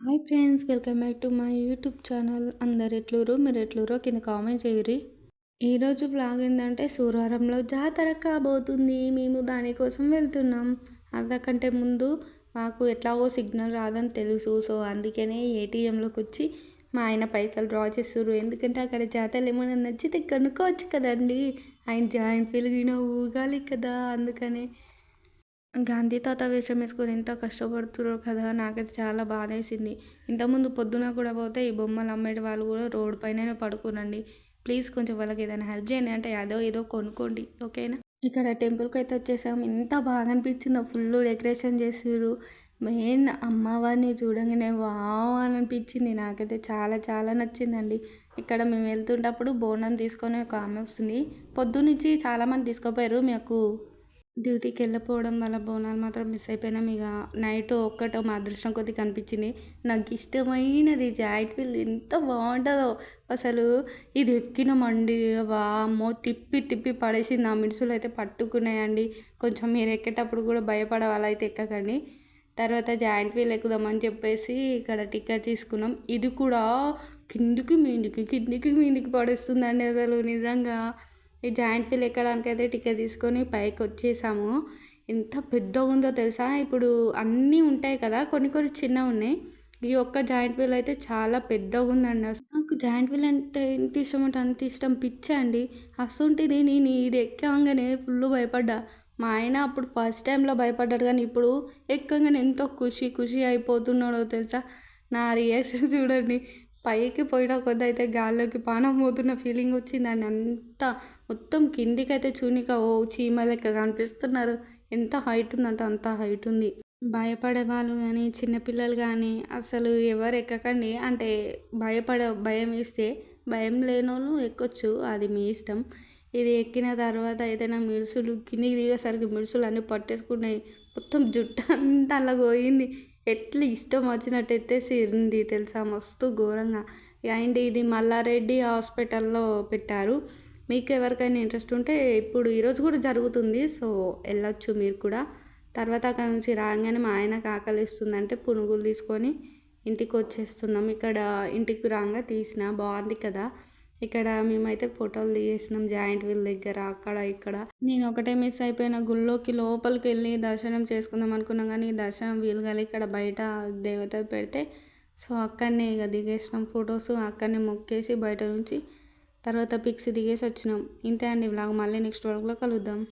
Hi friends welcome back to my YouTube channel అందరు ఎట్లూరు? మీరు ఎట్లూరో? కింద కామెంట్ చేయరి ఈరోజు బ్లాగ్ ఏంటంటే సూరవరంలో జాతర కాబోతుంది. మేము దానికోసం వెళ్తున్నాం. అంతకంటే ముందు మాకు ఎట్లాగో సిగ్నల్ రాదని తెలుసు. సో అందుకనే ఏటీఎంలోకి వచ్చి మా ఆయన పైసలు డ్రా చేస్తారు ఎందుకంటే అక్కడ జాతరలు ఏమైనా నచ్చితే కనుక్కోవచ్చు కదండి. ఆయన జాయింట్ ఫీల్గిన ఊగాలి కదా. అందుకనే గాంధీ తాత వేషం వేసుకొని ఎంత కష్టపడుతుర్రో కదా నాకైతే చాలా బాధ వేసింది ఇంతకుముందు పొద్దున కూడా పోతే ఈ బొమ్మలు అమ్మేటి వాళ్ళు కూడా రోడ్ పైన పడుకోనండి ప్లీజ్ కొంచెం వాళ్ళకి ఏదైనా హెల్ప్ చేయండి. అంటే అదో ఏదో కొనుక్కోండి. ఓకేనా? ఇక్కడ టెంపుల్కి అయితే వచ్చేసాం ఎంత బాగా అనిపించిందో. ఫుల్ డెకరేషన్ చేసారు మెయిన్ అమ్మవారిని చూడంగానే వావ్ అని అనిపించింది. నాకైతే చాలా చాలా నచ్చిందండి. ఇక్కడ మేము వెళ్తుంటప్పుడు బోనం తీసుకొని ఒక ఆమె వస్తుంది. పొద్దునుంచి చాలామంది తీసుకుపోయారు. మాకు డ్యూటీకి వెళ్ళిపోవడం వల్ల బోనాలు మాత్రం మిస్ అయిపోయినాం. ఇక నైట్ ఒక్కటో మా అదృష్టం కొద్ది కనిపించింది. నాకు ఇష్టమైనది జాయింట్ వీల్ ఎంత బాగుంటుందో. అసలు ఇది ఎక్కినామండి వామ్మో తిప్పి తిప్పి పడేసింది. ఆ మిడుసులు అయితే పట్టుకున్నాయండి. కొంచెం మీరు ఎక్కేటప్పుడు కూడా భయపడే వాళ్ళు అయితే ఎక్కకండి. తర్వాత జాయింట్ వీల్ ఎక్కుదామని చెప్పేసి ఇక్కడ టికెట్ తీసుకున్నాం. ఇది కూడా కిందికి మీందికి కిందికి మీందికి పడేస్తుందండి అసలు నిజంగా. ఈ జాయింట్ వీల్ ఎక్కడానికైతే టికెట్ తీసుకొని పైకి వచ్చేసాము. ఎంత పెద్దగా ఉందో తెలుసా? ఇప్పుడు అన్నీ ఉంటాయి కదా కొన్ని కొన్ని చిన్నవి ఉన్నాయి. ఈ ఒక్క జాయింట్ వీల్ అయితే చాలా పెద్దగా ఉందండి అసలు నాకు జాయింట్ వీల్ అంటే ఎంత ఇష్టం అంటే అంత ఇష్టం. పిచ్చే అండి. అసలుంటిది నేను ఇది ఎక్కగానే ఫుల్ భయపడ్డా. మా ఆయన అప్పుడు ఫస్ట్ టైంలో భయపడ్డాడు కానీ ఇప్పుడు ఎక్కగానే ఎంతో ఖుషి ఖుషి అయిపోతున్నాడో తెలుసా? నా రియాక్షన్ చూడండి. పైకి పోయిన కొద్ది అయితే గాల్లోకి పానం పోతున్న ఫీలింగ్ వచ్చిందండి అంతా మొత్తం కిందికి అయితే చూనిక ఓ చీమ లెక్క కనిపిస్తున్నారు. ఎంత హైట్ ఉందంటే అంత హైట్ ఉంది. భయపడే వాళ్ళు కానీ చిన్నపిల్లలు కానీ అసలు ఎవరు ఎక్కకండి. అంటే భయపడ భయం వేస్తే భయం లేని వాళ్ళు ఎక్కొచ్చు. అది మీ ఇష్టం. ఇది ఎక్కిన తర్వాత అయితే నా మిడుసులు కిందికి దిగేసరికి మిడుసులు అన్నీ పట్టేసుకున్నాయి. మొత్తం జుట్టు అంతా అలా పోయింది. ఎట్లా ఇష్టం వచ్చినట్టు ఎత్తేసింది తెలుసా? మస్తు ఘోరంగా. అండ్ ఇది మల్లారెడ్డి హాస్పిటల్లో పెట్టారు. మీకు ఎవరికైనా ఇంట్రెస్ట్ ఉంటే ఇప్పుడు ఈరోజు కూడా జరుగుతుంది. సో వెళ్ళొచ్చు మీరు కూడా. తర్వాత అక్కడ నుంచి రాగానే మా ఆయనకు ఆకలిస్తుందంటే పునుగులు తీసుకొని ఇంటికి వచ్చేస్తున్నాం. ఇక్కడ ఇంటికి రాగా తీసిన. బాగుంది కదా. ఇక్కడ మేమైతే ఫోటోలు దిగేసినాం జాయింట్ వీల్ దగ్గర అక్కడ ఇక్కడ. నేను ఒకటే మిస్ అయిపోయిన గుళ్ళోకి లోపలికి వెళ్ళి దర్శనం చేసుకుందాం అనుకున్నాం కానీ దర్శనం వీలు కాలే. ఇక్కడ బయట దేవత పెడితే సో అక్కడనే ఇక దిగేసినాం ఫొటోస్ అక్కడనే మొక్కేసి బయట నుంచి తర్వాత పిక్స్ దిగేసి వచ్చినాం. ఇంతే అండి ఇలాగ మళ్ళీ నెక్స్ట్ వరకులో కలుద్దాం.